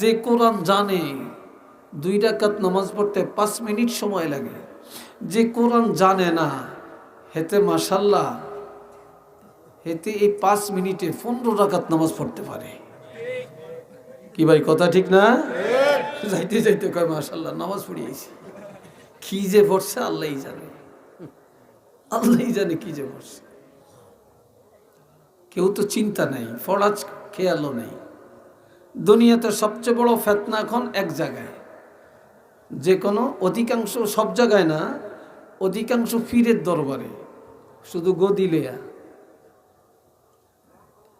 যে কোরআন জানে, দুই ডাকাত নামাজ পড়তে পাঁচ মিনিট সময় লাগে। যে কোরআন জানে না, হেতে মাসাল্লাহ হেতে এই পাঁচ মিনিটে পনেরো রাকাত নামাজ পড়তে পারে। কি ভাই, কথা ঠিক না? যাইতে যাইতে কয় মাসাল্লাহ নামাজ পড়িয়েছি। কি যে পড়ছে, আল্লাহই জানে। আল্লাহই জানে কি যে পড়ছে। কেউ তো চিন্তা নেই, ফরাজ খেয়ালও নেই। দুনিয়াতে সবচেয়ে বড় ফেতনা এখন এক জায়গায়। যে কোনো অধিকাংশ সব জায়গায় না, অধিকাংশ ফিরের দরবারে। শুধু গদিলেয়া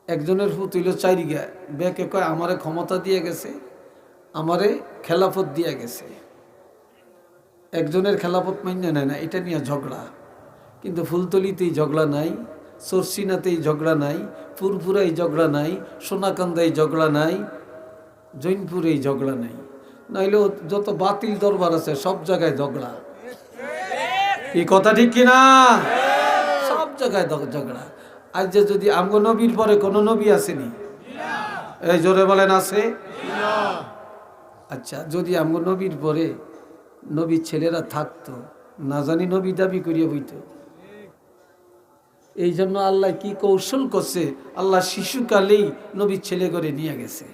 একজনের হুতিল চারিগা ব্যাকে কয়, আমারে ক্ষমতা দিয়ে গেছে, আমারে খেলাফত দিয়ে গেছে। একজনের খেলাফত মান্য নেয় না, এটা নিয়ে ঝগড়া। কিন্তু ফুলতলিতেই ঝগড়া নাই, সরসিনাতেই ঝগড়া নাই ফুরফুরাই ঝগড়া নাই সোনাকান্দাই ঝগড়া নাই জৈনপুরেই ঝগড়া নাই। নাইলে যত বাতিল দরবার আছে, সব জায়গায় ঝগড়া। এই কথা ঠিক কিনা সব জায়গায় ঝগড়া। আজ যে যদি আমগো নবীর পরে কোনো নবী আসেনি? এই জোরে বলেন, আছে? আচ্ছা যদি আমগো নবীর পরে নবীর ছেলেরা থাকতো, না জানি নবী দাবি করিয়া বইতো। এই জন্য আল্লাহ কি কৌশল করছে? আল্লাহ শিশুকালেই নবীর ছেলে করে নিয়ে গেছে।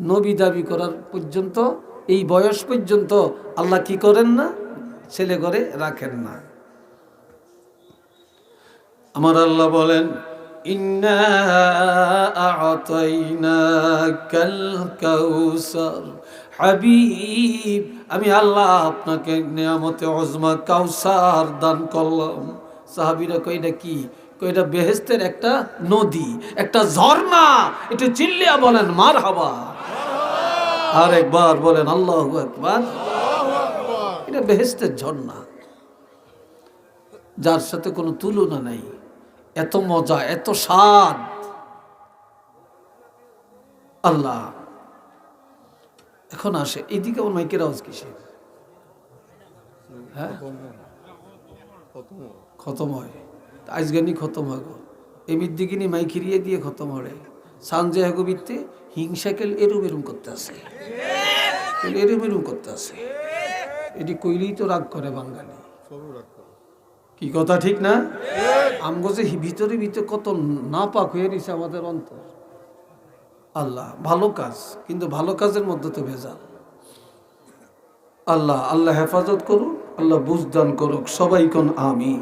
নবী দাবি করার পর্যন্ত, এই বয়স পর্যন্ত আল্লাহ কি করেন না? ছেলে করে রাখেন না। আমার আল্লাহ বলেন হাবিব। আমি আল্লাহ আপনাকে নিয়ামতে অজমা কাউসার দান করলাম। সাহাবিরা কইটা কি? কইটা বেহেস্তের একটা নদী, একটা ঝর্ণা। একটু চিল্লিয়া বলেন মার হাবা আর একবার বলেন, আল্লাহ একবার এটা বেহেস্তের ঝর্ণা। যার সাথে কোনো তুলনা নাই। এত মজা, এত স্বাদ। আল্লাহ, এখন আসে। এইদিকে আমার মাইকের আওয়াজ কিসের? হ্যাঁ? খতম হয়। আজগানি খতম হয় গো। এমির দিকে নি মাই খিরিয়ে দিয়ে খতম হয়। সানজে হাগো বিত্তে হিংসাকেল এরুম এরুম করতে আসে। এরুম এরুম করতে আসে? এটি কইলেই তো রাগ করে বাঙালি। কি কথা ঠিক না? আমগো যে ভিতরে ভিতরে কত না পাক হয়ে নিছে আমাদের অন্তর। আল্লাহ ভালো কাজ কিন্তু ভালো কাজের মধ্যে তো ভেজাল। আল্লাহ আল্লাহ হেফাজত করুক আল্লাহ বুঝদান করুক সবাই কোন আমি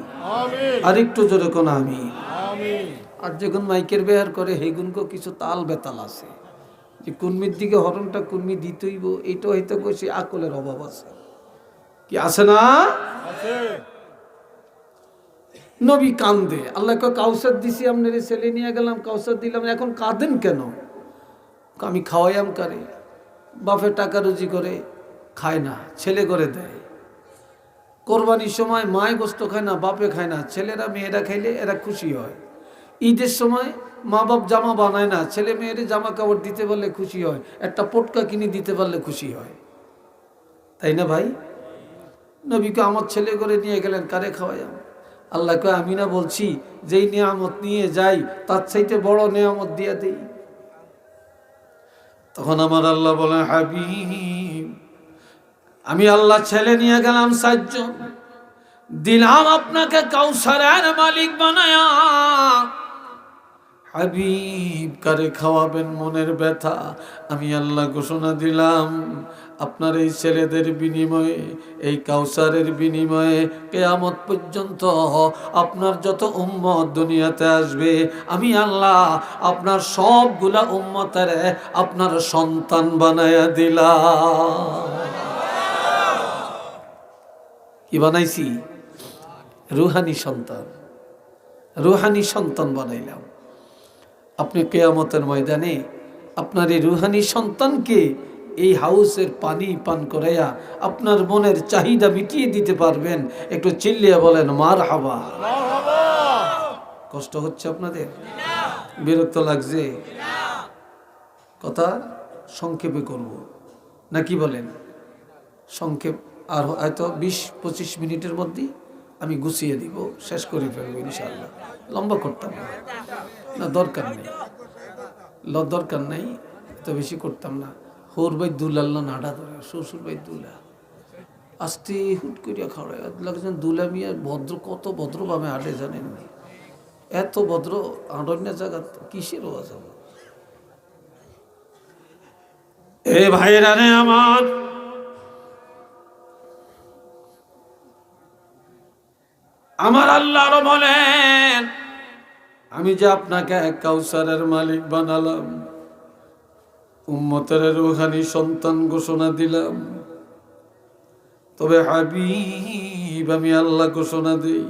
আরেকটু জোরে কোন আমি আর যখন মাইকের বেহার করে হেগুনকো কিছু তাল বেতাল আছে। যে কুর্মির দিকে হরণটা কুর্মি দিতেইব এইটা হইতে কইছি আকলের অভাব আছে। কি আছে না? নবী কান্দে। আল্লাহ কয় কাউসার দিছি আপনার ছেলে নিয়ে গেলাম কাউসার দিলাম এখন কাঁদেন কেন? আমি খাওয়াইয়াম কারে বাপের টাকা রুজি করে খায় না ছেলে করে দেয়। কোরবানির সময় মায় গোস্ত খায় না বাপে খায় না ছেলেরা মেয়েরা খাইলে এরা খুশি হয়। ঈদের সময় মা বাপ জামা বানায় না, ছেলে মেয়েরে জামা কাপড় দিতে পারলে খুশি হয়, একটা পটকা কিনে দিতে পারলে খুশি হয়। তাই না ভাই? নবীকে আমার ছেলে করে নিয়ে গেলেন, কারে খাওয়াইয়াম আল্লাহকে আমি না বলছি, যেই নিয়ামত নিয়ে যাই, তার চাইতে বড় নিয়ামত দিয়ে দিই। তখন আমার আল্লাহ বলে হাবিব, আমি আল্লাহ ছেলে নিয়ে গেলাম সাতজন। দিলাম আপনাকে কাউসারের মালিক বানায়া। হাবিব, কারে খাওয়াবেন মনের ব্যথা? আমি আল্লাহ ঘোষণা দিলাম, আপনার এই ছেলেদের বিনিময়ে, এই কাউসারের বিনিময়ে কেয়ামত পর্যন্ত আপনার যত উম্মত দুনিয়াতে আসবে, আমি আল্লাহ আপনার সবগুলা উম্মতের আপনার সন্তান বানায়া দিলাম। কি বানাইছি? রুহানি সন্তান। রুহানি সন্তান বানাইলাম। আপনি কেয়ামতের ময়দানে আপনার এই রুহানি সন্তানকে এই হাউসের পানি পান করাইয়া আপনার মনের চাহিদা মিটিয়ে দিতে পারবেন। একটু চিল্লিয়া বলেন মার হাবা কষ্ট হচ্ছে আপনাদের? বিরক্ত লাগছে? কথা সংক্ষেপে করব। না কি বলেন? সংক্ষেপ, আর হয়তো বিশ, পঁচিশ মিনিটের মধ্যেই আমি গুছিয়ে দিব, শেষ করে ফেলব ইনশাল্লাহ লম্বা করতাম না। না, দরকার নেই। ল, দরকার নেই, এত বেশি করতাম না। হোর ভাই দুলাল্লা নাড়া ধরে, শ্বশুর ভাই দুলা। আস্তে হুট করিয়া খাওয়ায়। লাগছেন দুলা মিয়া ভদ্র, কত ভদ্রভাবে হাঁটে জানেন এত ভদ্র আরণ্য জায়গা কিসের ওয়াজ হবে? এ ভাইরা আমার। আমার আল্লাহ বলেন আমি যে আপনাকে এক কাউসারের মালিক বানালাম, উম্মতের রুহানি সন্তান ঘোষণা দিলাম। তবে হাবিব, আমি আল্লাহ ঘোষণা দিই,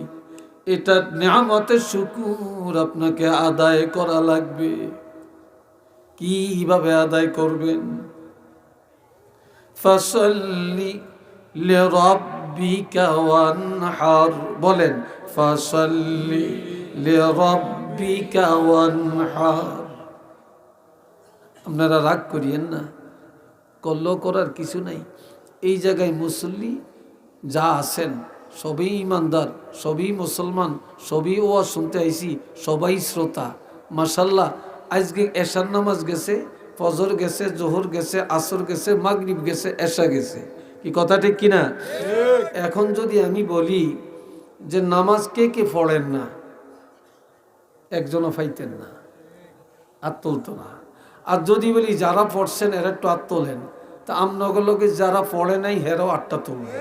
এটা নিয়ামতের শুকুর আপনাকে আদায় করা লাগবে। কীভাবে আদায় করবেন? ফসল্লি বলেন, ফসল্লি ওয়ানহার। আপনারা রাগ করিয়েন না কল্লো করার কিছু নাই। এই জায়গায় মুসল্লি যা আছেন সবই ইমানদার সবই মুসলমান সবই ওয়া শুনতে আইসি সবাই শ্রোতা। মাসাল্লাহ আজকে এশার নামাজ গেছে ফজর গেছে জোহর গেছে আসর গেছে মাগরিব গেছে এশা গেছে। কি কথা ঠিক কিনা? এখন যদি আমি বলি যে নামাজ কে কে পড়েন না একজনও ফাইতেন না, আর তুলতো না। আর যদি বলি যারা পড়ছেন, এরা একটু আর তোলেন। তা আমনগরলোকে যারা পড়ে নাই, হেরাও আটটা তুলবে।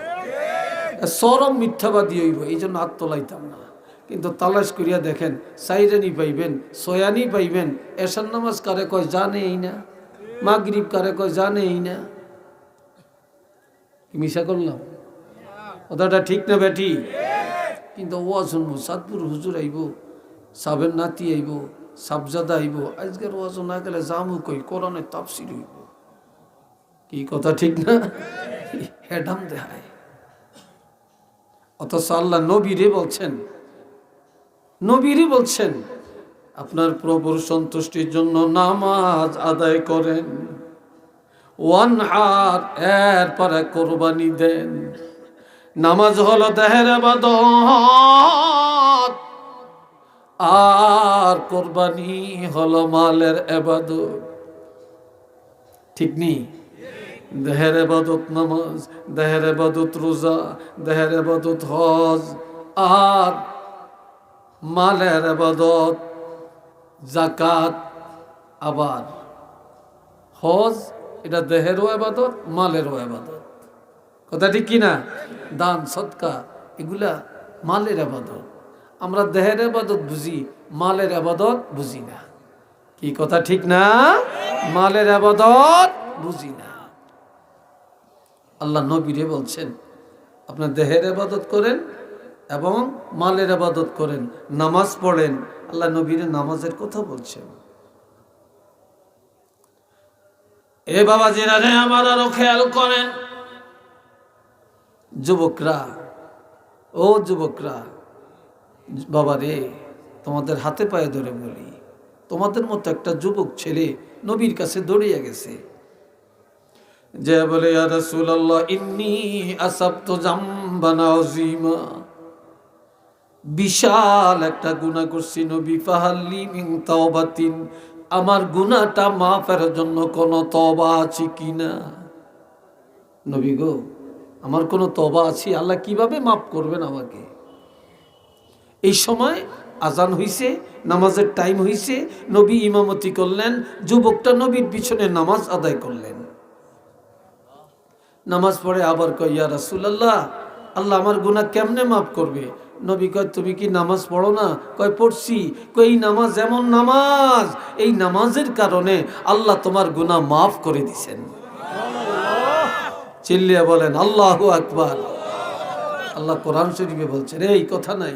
সরম মিথ্যাবাদী হইব এই জন্য আর তোলাইতাম না। কিন্তু তালাশ করিয়া দেখেন, সাইরানি পাইবেন, সয়ানি পাইবেন এসার নামাজ কারে কয় জানে এই না, মাগরিব কারে কয় জানে এই না মিশা করলাম? কথাটা ঠিক না বেটি কিন্তু ও শুনব, সাতপুর হুজুর আইব। সাবের নাতি আইব, সাবজাদা আইব, আজকের ওয়াজ না গেলে জামু কই, কোরআনের তাফসির হইব। কি কথা ঠিক না? হেডাম দেখায় অথচ আল্লাহ নবীরে বলছেন নবীরই বলছেন, আপনার প্রভুর সন্তুষ্টির জন্য নামাজ আদায় করেন। ওয়ান হার এর পরে কোরবানি দেন। নামাজ হলো দেহের আবাদত। আর কোরবানি হলো মালের এবাদত। ঠিক নেই? দেহের এবাদত নামাজ, দেহের এবাদত রোজা, দেহের এবাদত হজ, আর মালের এবাদত জাকাত আবার। হজ, এটা দেহেরও আবাদত মালেরও আবাদত কথা ঠিক কিনা? দান, সৎকা, এগুলা মালের আবাদত আমরা দেহের আবাদত বুঝি, মালের আবাদত বুঝি না। কি কথা ঠিক না? মালের আবাদত বুঝি না। আল্লাহ নবীরে বলছেন, আপনার দেহের আবাদত করেন এবং মালের আবাদত করেন, নামাজ পড়েন। আল্লাহ নবীরে নামাজের কথা বলছেন। এ বাবা জিরারে আমার আরও খেয়াল করেন। যুবকরা, ও যুবকরা বাবা রে, তোমাদের হাতে পায়ে ধরে বলি, তোমাদের মতো একটা যুবক ছেলে নবীর কাছে দৌড়িয়ে গেছে। যে বলে বিশাল একটা গুনাহ করছি নবী আমার গুনাহটা মাফের জন্য কোনো তবা আছে কিনা? নবী গো, আমার কোনো তবা আছে? আল্লাহ কীভাবে মাফ করবেন আমাকে? এই সময় আজান হইছে, নামাজের টাইম হইছে, নবী ইমামতি করলেন, যুবকটা নবীর পিছনে নামাজ আদায় করলেন। নামাজ পড়ে আবার কয়, ইয়া রাসূলুল্লাহ, আল্লাহ আমার গুনাহ কেমনে মাফ করবে? নবী কয়, তুমি কি নামাজ পড়ো না? কয়, পড়ছি। কয়, এই নামাজ এমন নামাজ, এই নামাজের কারণে আল্লাহ তোমার গুনাহ মাফ করে দিছেন। চিল্লিয়া বলেন, আল্লাহ আকবার। আল্লাহ কোরআন শরীফে বলছেন, এই কথা নাই।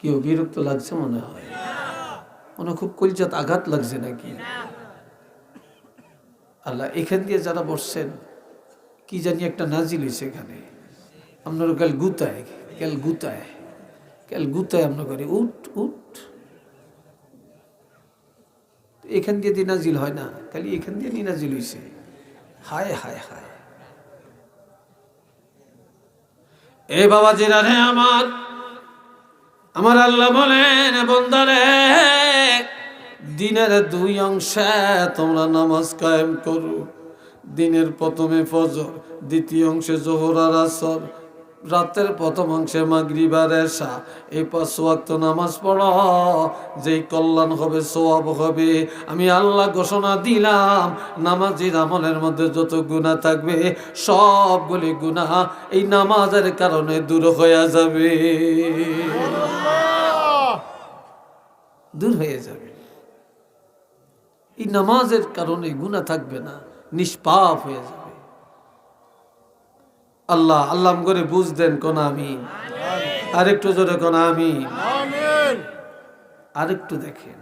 কেউ বিরক্ত লাগছে মনে হয়। মনে খুব কলজাত আঘাত লাগছে নাকি? আল্লাহ, এখান দিয়ে যারা বসছেন, কি জানি একটা নাজিল হয়েছে এখানে। আপনার কাল গুতায় কাল গুতায় কাল গুতায় আমরা করি উঠ উঠ এখান দিয়ে দিয়ে নাজিল হয় না, খালি এখান দিয়ে নিয়ে নাজিল হয়েছে। হায় হায় হায়। এ বাবা জিরা রে আমার আমার আল্লাহ বলেন বন্দারে, দিনের দুই অংশে তোমরা নামাজ কায়েম করো। দিনের প্রথমে ফজর, দ্বিতীয় অংশে জোহর আর আসর, রাতের প্রথম অংশে মাগরিব আর এশা। এই পাঁচ ওয়াক্ত নামাজ পড়ো, যেই কল্যাণ হবে সোয়াব হবে। আমি আল্লাহ ঘোষণা দিলাম, নামাজির আমলের মধ্যে যত গুণা থাকবে, সবগুলি গুণা এই নামাজের কারণে দূর হয়ে যাবে। দূর হয়ে যাবে। এই নামাজের কারণে গুণা থাকবে না নিষ্পাপ হয়ে যাবে। আল্লাহ আল্লাহ করে বুঝ দেন কোন আমি আরেকটু জোরে কোন আমি আরেকটু দেখেন।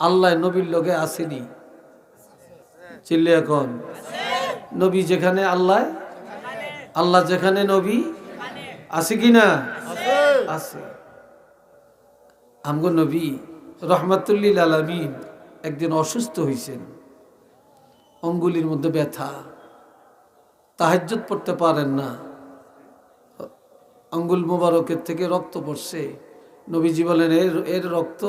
আল্লাহ নবীর লোকে আসেনি। চিল্লি এখন নবী যেখানে আল্লাহ? আল্লাহ যেখানে নবী? আছে কি না? আছে। আমগো নবী রহমাতুল্লিল আলমিন একদিন অসুস্থ হয়েছেন অঙ্গুলির মধ্যে ব্যথা। তাহাজ্জুদ পড়তে পারেন না। আঙ্গুল মোবারকের থেকে রক্ত পড়ছে। নবীজি বলেন এর এর রক্ত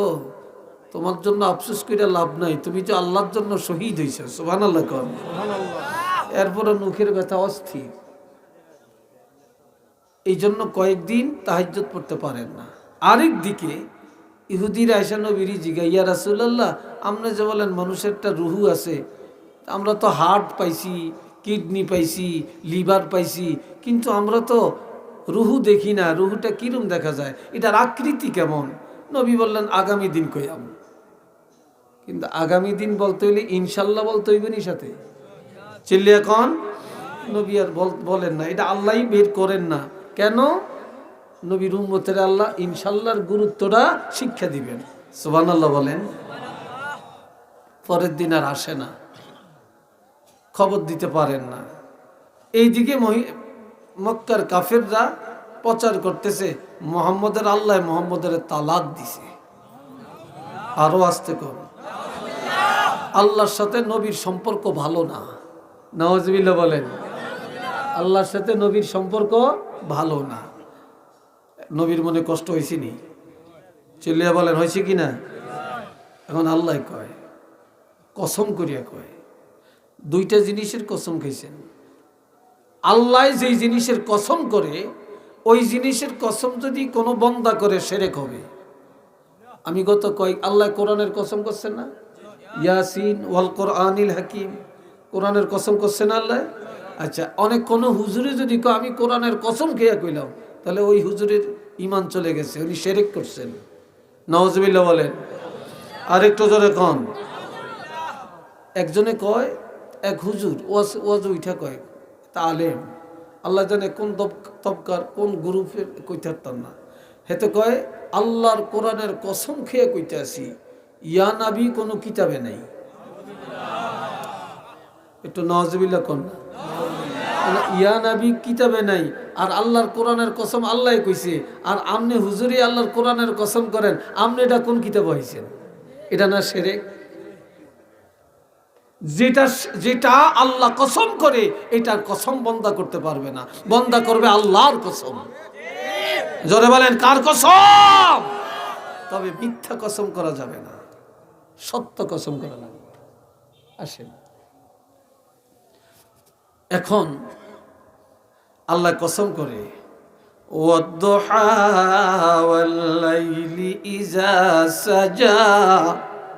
তোমার জন্য আফসোস করে লাভ নাই। তুমি যে আল্লাহর জন্য শহীদ হয়েছ সোহান আল্লাহ কর এরপরে মুখের ব্যথা অস্থির। এই জন্য কয়েকদিন তাহাজ্জুদ পড়তে পারেন না। আরেক দিকে ইহুদির আয়সা নবীর জিগা ইয়া রাসুল্লাহ আপনি যে বলেন মানুষের একটা রুহু আছে, আমরা তো হার্ট পাইছি, কিডনি পাইছি, লিভার পাইছি, কিন্তু আমরা তো রুহু দেখি না, রুহুটা কিরম দেখা যায়, এটার আকৃতি কেমন? নবী বললেন, আগামী দিন কইয়াম কিন্তু আগামী দিন বলতে হইলে ইনশাল্লাহ বলতে হইবে নি সাথে। চিল্লি এখন নবী আর বল- বলেন না, এটা আল্লাহই বের করেন না। কেন? নবীর উম্মতের আল্লাহ ইনশাল্লাহর গুরুত্বটা শিক্ষা দিবেন। সুবান আল্লাহ বলেন, পরের দিন আর আসে না, খবর দিতে পারেন না। এইদিকে মক্কার কাফেররা প্রচার করতেছে, মোহাম্মদের আল্লাহ মোহাম্মদের তালাক দিছে। আরও আসতে কর। আল্লাহর সাথে নবীর সম্পর্ক ভালো না। নওয়াজবিল্লা বলেন, আল্লাহর সাথে নবীর সম্পর্ক ভালো না। নবীর মনে কষ্ট হয়েছে নি চিল্লিয়া বলেন হয়েছে কি না? এখন আল্লাহ কয়, কসম করিয়া কয়, দুইটা জিনিসের কসম খাইছেন। আল্লাহ যেই জিনিসের কসম করে, ওই জিনিসের কসম যদি কোনো বন্দা করে, সেরেক হবে। আমি গত কয়েক আল্লাহ কোরআনের কসম করছেন না? ইয়াসিন ওয়াল কোরআনিল হাকিম। কোরআনের কসম করছেন আল্লাহ? আচ্ছা অনেক কোনো হুজুরে যদি কয়, আমি কোরআনের কসম খেয়া কইলাম। তাহলে ওই হুজুরের ইমান চলে গেছে, উনি সেরেক করছেন। নওয়াজবিল্লা বলেন, আরেকটু জোরে কন। একজনে কয়, এক হুজুর, ওয়াজ ওয়াজ উঠা কয়, তা আলেম। আল্লাহ জানে কোন তব- তবকার, কোন গ্রুপের কইতে পারতাম না। হেতে কয়, আল্লাহর কোরআনের কসম খেয়ে কইতে আসি ইয়া নাবি কোনো কিতাবে নাই। একটু নওয়াজবিল্লা কন। না ইয়া নাবি, কিতাবে নাই। আর আল্লাহর কোরআনের কসম আল্লাহ কইছে। আর আমনে হুজুরি আল্লাহর কোরআনের কসম করেন, আমনে এটা কোন কিতাব হয়েছেন এটা না সেরে যেটা যেটা আল্লাহ কসম করে, এটার কসম বন্দা করতে পারবে না। বন্দা করবে আল্লাহর কসম। জোরে বলেন, কার কসম? তবে মিথ্যা কসম করা যাবে না। সত্য কসম করা যাবে আসেন। এখন আল্লাহ কসম করে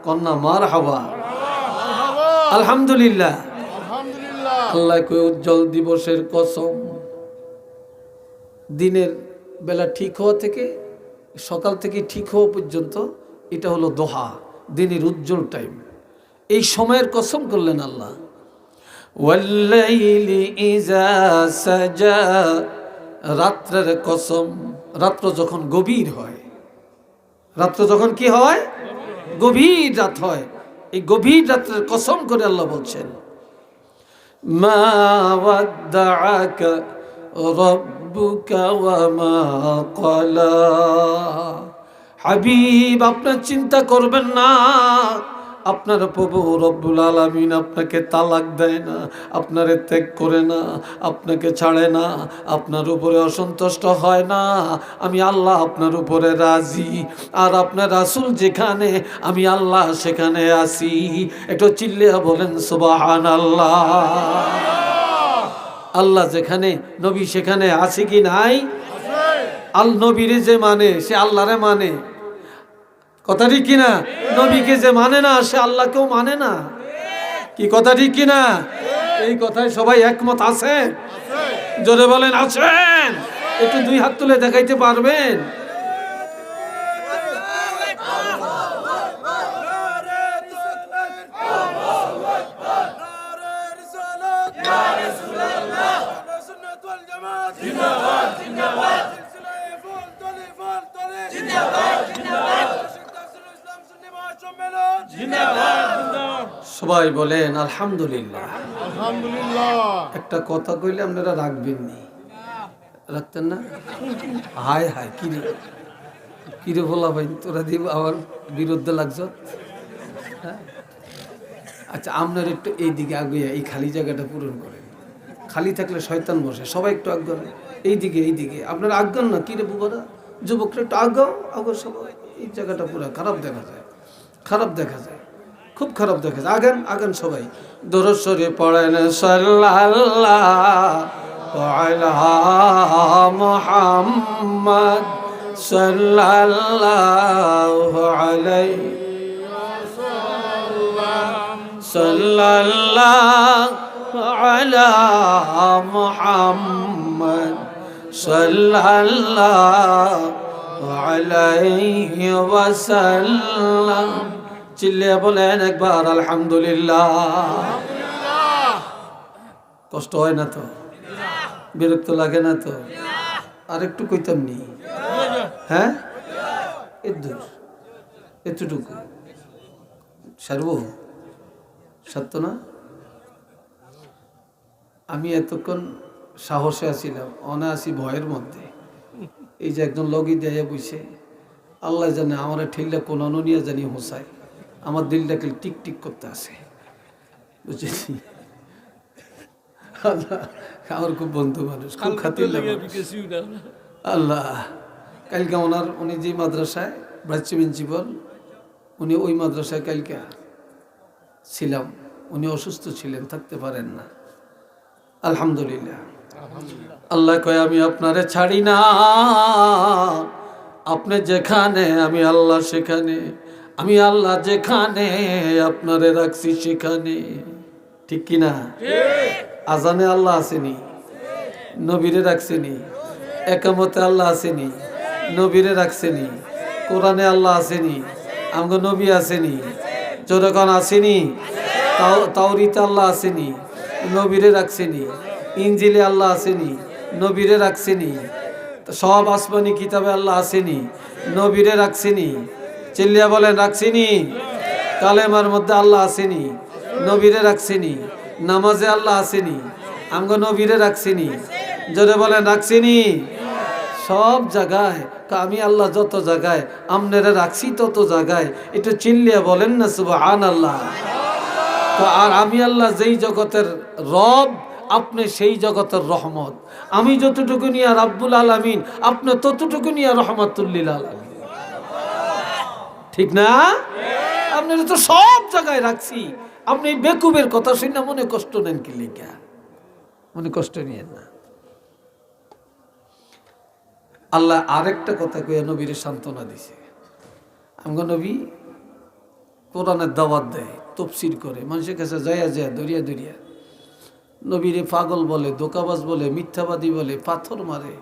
কন্যা মার হাওয়া। আলহামদুলিল্লাহ। আলহামদুলিল্লাহ। আল্লাহ কই উজ্জ্বল দিবসের কসম। দিনের বেলা ঠিক হওয়া থেকে সকাল থেকে ঠিক হওয়া পর্যন্ত এটা হলো দোহা দিনের উজ্জ্বল টাইম এই সময়ের কসম করলেন আল্লাহ। ওয়াল্লাইলি ইজা সাজা। রাত্রে কসম, রাত্র যখন গভীর হয়, রাত্র যখন কি হয়? গভীর রাত হয়। এই গভীর রাত্রের কসম করে আল্লাহ বলছেন, মা ওয়া মা হাবিব, আপনার চিন্তা করবেন না। আপনার প্রভু রব্বুল আলমিন আপনাকে তালাক দেয় না আপনারে ত্যাগ করে না আপনাকে ছাড়ে না আপনার উপরে অসন্তুষ্ট হয় না। আমি আল্লাহ আপনার উপরে রাজি আর আপনার রাসুল যেখানে আমি আল্লাহ সেখানে আসি একটু চিল্লিয়া বলেন সুবাহান আল্লাহ আল্লাহ যেখানে নবী সেখানে আছে কি নাই? আল নবীরে যে মানে সে আল্লাহরে মানে। কথা ঠিক কিনা? নবীকে যে মানে না, সে আল্লাহকেও মানে না। কি কথা ঠিক কিনা? এই কথায় সবাই একমত আছে জোরে বলেন, আছেন? একটু দুই হাত তুলে দেখাইতে পারবেন? সবাই বলেন আলহামদুলিল্লাহ। আলহামদুলিল্লাহ। একটা কথা কইলে আপনারা রাখবেন নি রাখতেন না? হায় হায় কিরে কিরে বলা ভাই তোরা দিব আমার বিরুদ্ধে লাগছ? হ্যাঁ? আচ্ছা আপনার একটু এই দিকে আগুয়া এই খালি জায়গাটা পূরণ করে খালি থাকলে শয়তান বসে সবাই একটু আজ্ঞান এই দিকে এই দিকে আপনার আজ্ঞান না? কিরে বুবারা? যুবকরা একটু আগাও আগো সবাই। এই জায়গাটা পুরো খারাপ দেখা যায়। খারাপ দেখা যায়। খুব খারাপ দেখা আগান আগান সবাই। দরসরে পড়েন সাল্লাহ মোহাম্মদ সাল্লাল্লাহু আলাইহি সাল্লাল্লাহু আলা মুহাম্মদ সাল্লাল্লাহু আলাইহি ওয়াসাল্লাম। চিল্লিয়ে বলেন একবার আলহামদুলিল্লাহ। কষ্ট হয় না তো? বিরক্ত লাগে না তো? আর একটু কইতাম নি? হ্যাঁ? এদূর এতটুকু। সারব? সত্য না? আমি এতক্ষণ সাহসে আছিলাম অনায়াসি ভয়ের মধ্যে। এই যে একজন লগি দেয়া বইছে আল্লাহ জানে আমার ঠেললে কোন নিয়ে জানি হোসাই আমার দিলটাকে টিক টিক করতে আসে বুঝেছি? আল্লাহ, আমার খুব বন্ধু মানুষ খুব খাতির লাগে আল্লাহ কালকে ওনার উনি যে মাদ্রাসায় ব্রাচ্য প্রিন্সিপাল উনি ওই মাদ্রাসায় কালকে ছিলাম। উনি অসুস্থ ছিলেন থাকতে পারেন না। আলহামদুলিল্লাহ। আল্লাহ কয় আমি আপনারে ছাড়ি না। আপনি যেখানে আমি আল্লাহ সেখানে। আমি আল্লাহ যেখানে, আপনারে রাখছি সেখানে। ঠিক কিনা আজানে আল্লাহ আসেনি। নবীরে রাখছেনি। একামতে আল্লাহ আসেনি। নবীরে রাখছেনি। কোরআনে আল্লাহ আসেনি। আমগো নবী আসেনি। যখন আসেনি। তাও, তাওরিতে আল্লাহ আসেনি। নবীরে রাখছেনি। ইঞ্জিলে আল্লাহ আসেনি। নবীরে রাখছেনি। সব আসমানি কিতাবে আল্লাহ আসেনি। নবীরে রাখছেনি। চিল্লিয়া বলেন রাখছিনি কালেমার মধ্যে আল্লাহ আসেনি। নবীরে রাখছেনি নামাজে আল্লাহ আসেনি। আমগো নবীরে রাখছিনি জোরে বলেন রাখছিনি সব জায়গায়, আমি আল্লাহ যত জায়গায়, আমনেরা রাখছি তত জায়গায়। একটু চিল্লিয়া বলেন না সুবহান আল্লাহ তো আর আমি আল্লাহ যেই জগতের রব, আপনি সেই জগতের রহমত। আমি যতটুকু নিয়ে রাব্বুল আলামিন, আপনি ততটুকু নিয়ে রহমাতুল্লিল আলামিন। ঠিক না? আপনার তো সব জায়গায় রাখছি। আপনি এই বেকুবের কথা শুনে মনে কষ্ট নেন কি লিখা মনে কষ্ট নিয়েন না। আল্লাহ আরেকটা কথা কয়ে নবীর সান্ত্বনা দিছে। আমগো নবী কোরআনের দাওয়াত দেয়, তফসির করে, মানুষের কাছে জয়া জয়া দরিয়া দরিয়া নবীরে পাগল বলে দোকাবাজ বলে, মিথ্যাবাদী বলে, পাথর মারে।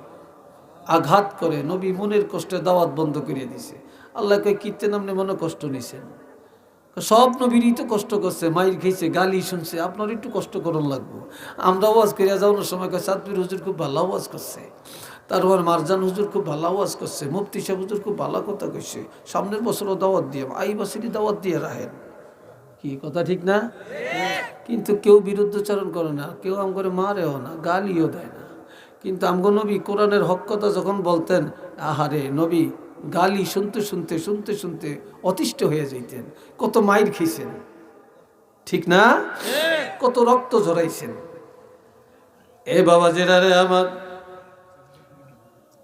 আঘাত করে, নবী মনের কষ্টে দাওয়াত বন্ধ করিয়ে দিছে। আল্লাহ কয় কীর্তে নামনে মনে কষ্ট নিছেন? সব নবীরই তো কষ্ট করছে, মাইর খেয়েছে, গালি শুনছে, আপনার একটু কষ্ট করুন লাগবো। আমরা আওয়াজ করিয়া যাওয়ানোর সময় সাতবির হুজুর খুব ভালো আওয়াজ করছে, তারপর মারজান হুজুর খুব ভালো আওয়াজ করছে, মুফতি সাহেব হুজুর খুব ভালো কথা কইছে, সামনের বছরও দাওয়াত দিয়ে আই বছরই দাওয়াত দিয়ে রাখেন। কি কথা ঠিক না? কিন্তু কেউ বিরুদ্ধচারণ করে না, কেউ আম করে মারেও না, গালিও দেয় না। কিন্তু আমগো নবী কোরআনের হক কথা যখন বলতেন, আহারে নবী, গালি শুনতে শুনতে শুনতে শুনতে অতিষ্ঠ হয়ে যাইতেন, কত মাইর খেয়েছেন। ঠিক না? কত রক্ত ঝরাইছেন। এ বাবা জেরারে আমার,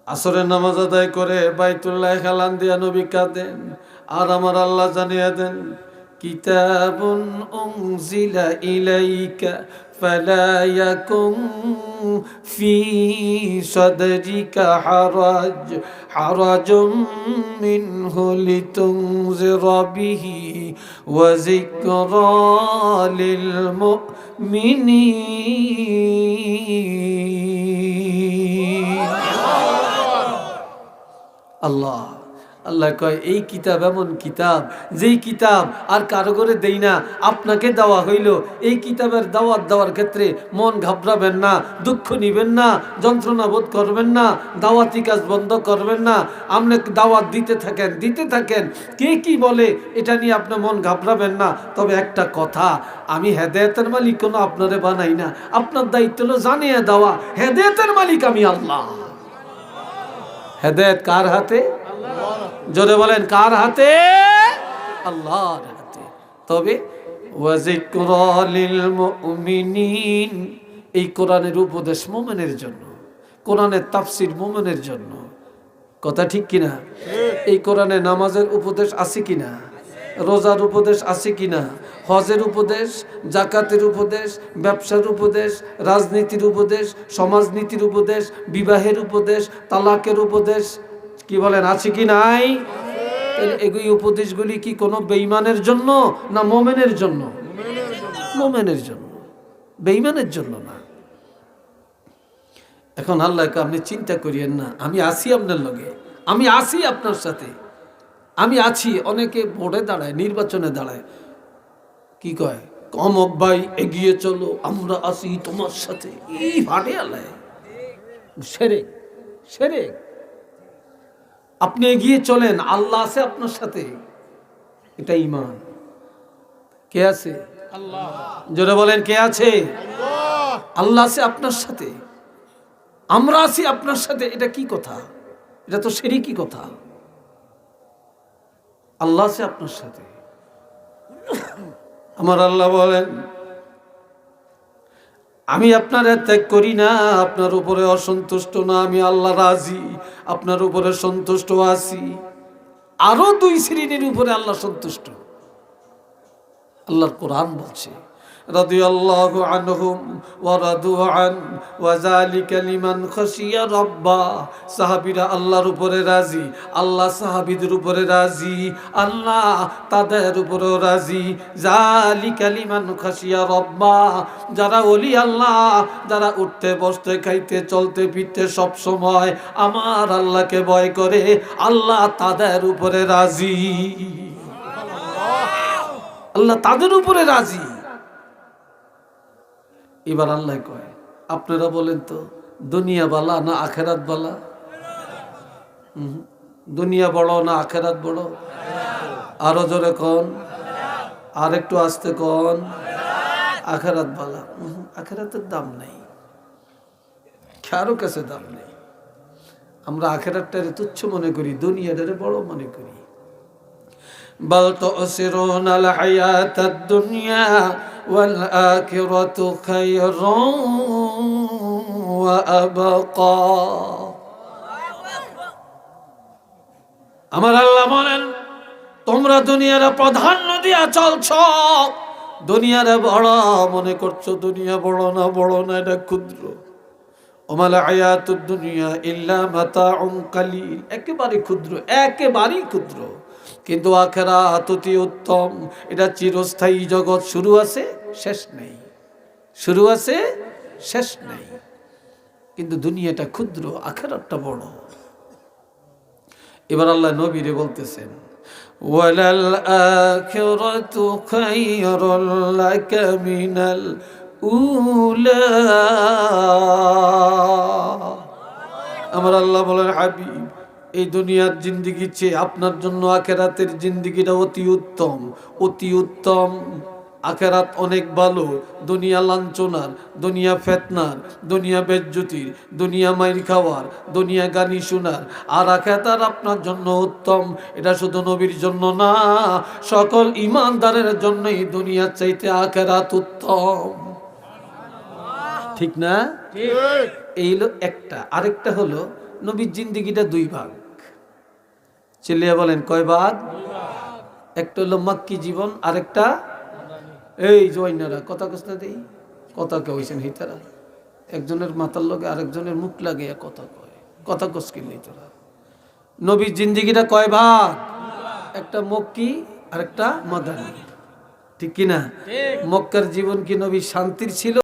আসরের নামাজ আদায় করে বাইতুল্লাহ খালান দিয়া নবী কাঁদেন, আর আমার আল্লাহ জানিয়ে দেন كتاب أنزل إليك فلا يكن في صدرك حرج حرج منه لتنذر به وذكرى للمؤمنين الله আল্লাহ কয়, এই কিতাব এমন কিতাব, যেই কিতাব আর কারও করে দেই না, আপনাকে দেওয়া হইল। এই কিতাবের দাওয়াত দেওয়ার ক্ষেত্রে মন ঘাবড়াবেন না, দুঃখ নিবেন না, যন্ত্রণা বোধ করবেন না, দাওয়াতি কাজ বন্ধ করবেন না। আপনি দাওয়াত দিতে থাকেন দিতে থাকেন। কে কি বলে, এটা নিয়ে আপনার মন ঘাবড়াবেন না। তবে একটা কথা, আমি হেদায়তের মালিক কোনো আপনারে বানাই না। আপনার দায়িত্ব হলো জানিয়ে দেওয়া, হেদায়তের মালিক আমি আল্লাহ। হেদায়ত কার হাতে? জোরে বলেন, কার হাতে? আল্লাহর হাতে। তবে এই কোরআনের উপদেশ মোমেনের জন্য, কোরআনের তাফসির মোমেনের জন্য। কথা ঠিক কিনা? এই কোরআনে নামাজের উপদেশ আছে কিনা? রোজার উপদেশ আছে কিনা? হজের উপদেশ, জাকাতের উপদেশ, ব্যবসার উপদেশ, রাজনীতির উপদেশ, সমাজনীতির উপদেশ, বিবাহের উপদেশ, তালাকের উপদেশ কি বলেন, আছে কি নাই? এগুলি উপদেশগুলি কি কোনো বেইমানের জন্য না মোমেনের জন্য? মোমেনের জন্য। বেইমানের জন্য না। এখন আল্লাহকে আপনি চিন্তা করিয়েন না, আমি আসি আপনার লগে, আমি আসি আপনার সাথে, আমি আছি, অনেকে ভোটে দাঁড়ায়, নির্বাচনে দাঁড়ায়। কি কয়? কমক ভাই, এগিয়ে চলো, আমরা আসি তোমার সাথে। এই ভাটে আল্লাহ। সেরে সেরে। আপনি এগিয়ে চলেন আল্লাহ আছে আপনার সাথে। এটা ইমান কে আছে? জোরে বলেন কে আছে? আল্লাহ। আছে আপনার সাথে। আমরা আছি আপনার সাথে এটা কি কথা? এটা তো সেরি কি কথা। আল্লাহ আছে আপনার সাথে। আমার আল্লাহ বলেন আমি আপনার ত্যাগ করি না, আপনার উপরে অসন্তুষ্ট না, আমি আল্লাহ রাজি, আপনার উপরে সন্তুষ্ট আছি। আরও দুই শ্রেণির উপরে আল্লাহ সন্তুষ্ট। আল্লাহর কোরআন বলছে আনহুম ওয়া রাদু আন ওয়া যালিকা লিমান খাশিয়া রাব্বা। সাহাবীরা আল্লাহর উপরে রাজি, আল্লাহ সাহাবীদের উপরে রাজি, আল্লাহ তাদের উপরেও রাজি। যালিকা লিমান খাশিয়া রাব্বা। যারা ওলি আল্লাহ, যারা উঠতে, বসতে, খাইতে, চলতে, ফিরতে সব সময় আমার আল্লাহকে ভয় করে, আল্লাহ তাদের উপরে রাজি। আল্লাহ তাদের উপরে রাজি। এবার আল্লাহ কয়, আপনারা বলেন তো, দুনিয়া বালা না আখেরাত বালা? দুনিয়া বড় না আখেরাত বড়? আরও জোরে কন। আর একটু আসতে কন। আখেরাত বালা। আখেরাতের দাম নেই। কারও কাছে দাম নেই। আমরা আখেরাতটারে তুচ্ছ মনে করি, দুনিয়াটারে বড় মনে করি। بل تؤثرون الحياة الدنيا والآخرة خير وأبقى আমার আল্লাহ বলেন তোমরা দুনিয়ার প্রাধান্য দিয়া চলছ দুনিয়ার বড় মনে করছো দুনিয়া বড় না বড় না এটা ক্ষুদ্র ওমাল আয়াতুদ দুনিয়া ইল্লা মাতাউন কালিল একেবারে ক্ষুদ্র একেবারেই ক্ষুদ্র কিন্তু আখেরা অতি উত্তম। এটা চিরস্থায়ী জগৎ। শুরু আছে, শেষ নেই। শুরু আছে, শেষ নেই। কিন্তু দুনিয়াটা ক্ষুদ্র, আখেরাতটা বড়। এবার আল্লাহ নবীরে বলতেছেন আমার আল্লাহ বলেন, হাবিব এই দুনিয়ার জিন্দিগি চেয়ে আপনার জন্য আখেরাতের জিন্দিগিটা অতি উত্তম। অতি উত্তম। আখেরাত অনেক ভালো। দুনিয়া লাঞ্ছনার দুনিয়া ফেতনার দুনিয়া বেজ্জুতির দুনিয়া মাইর খাওয়ার দুনিয়া গানি শোনার। আর আখেরাত আপনার জন্য উত্তম। এটা শুধু নবীর জন্য না সকল ইমানদারের জন্য এই দুনিয়ার চাইতে আখেরাত উত্তম। ঠিক না? এই হলো একটা। আরেকটা হলো নবীর জিন্দিগিটা দুই ভাগ। চিল্লিয়া বলেন কয় ভাগ একটা হলো মাক্কি জীবন আরেকটা এই জয়নারা কথা কস্তা দেই কথা কইছেন হিতারা। একজনের মাথার লগে আরেকজনের মুখ লাগে কথা কয় কথা কসকিল তোরা? নবীর জিন্দিগিটা কয় ভাগ? একটা মক্কি আরেকটা মাদানী। ঠিক কিনা? মক্কার জীবন কি নবী শান্তির ছিল?